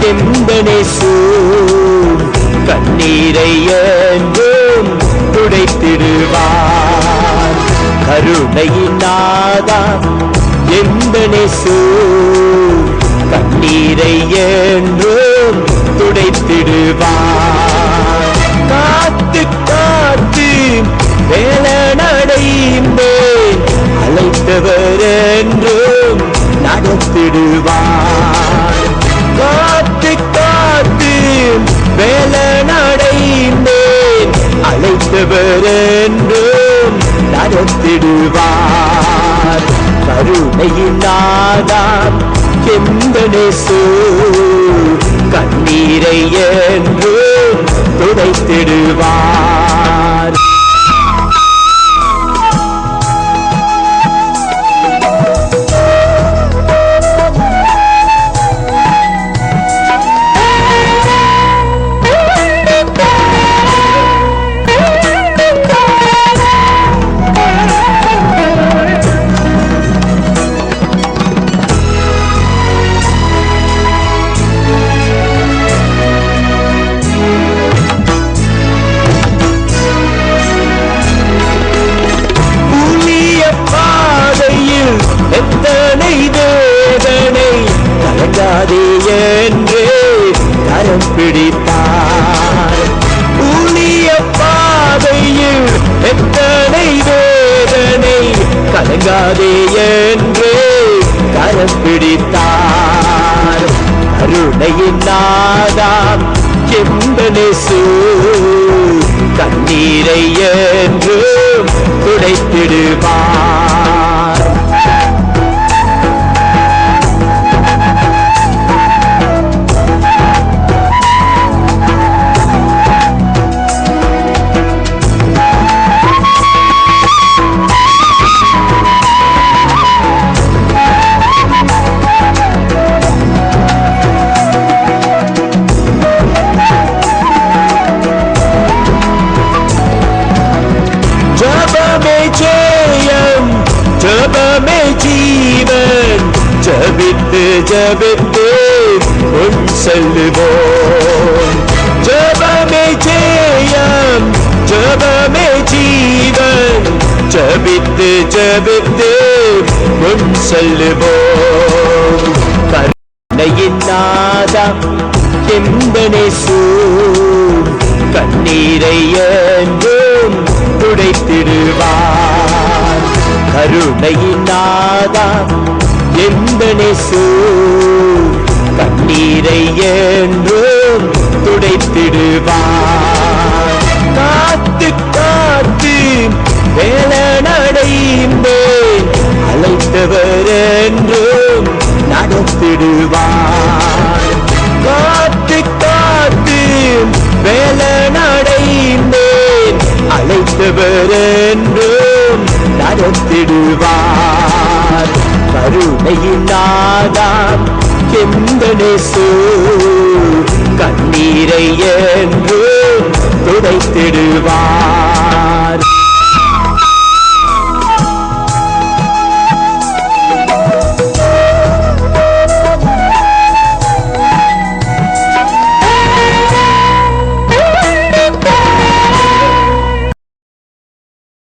எந்தனேசு கண்ணீரை என்றும் துடைத்திடுவார். கருணையினாதா எந்தனேசு கண்ணீரை என்றும் துடைத்திடுவார். காத்து காத்து வேலனடைந்தேன். அழைத்தவர் என்றும் நடத்திடுவார். வேலனடைந்தேன் அழைத்தவர் என்றும் நடத்திடுவார். கருணையின் நாதாம் எந்தனேசு கண்ணீரை என்றும் துடைத்திடுவார். கரம் பிடித்தார். கருணையின் நாதாம் எந்தனேசு கண்ணீரை ஜெயம். ஜபமே ஜீவன். ஜபித்து ஜபித்து உன் செல்லுவோம். ஜபமே ஜெயம். ஜபமே ஜீவன். ஜபித்து ஜபித்து முன் செல்லுவோம். கருணையின் நாதம் எந்தனேசு கண்ணீரை துடைத்திடுவார் கருணையின் நாதா எந்தனேசு? கண்ணீரை என்றும் துடைத்திடுவார். காத்து காத்து வேலனடைந்தேன். அழைத்தவர் என்றும் நடத்திடுவார். காத்து காத்து வேலனடைந்தேன். அழைத்தவர் என்றும் மறத்திடுவார் கருணையினாதாம் எந்தனேசு கண்ணீரை என்று துடைத்திடுவார்.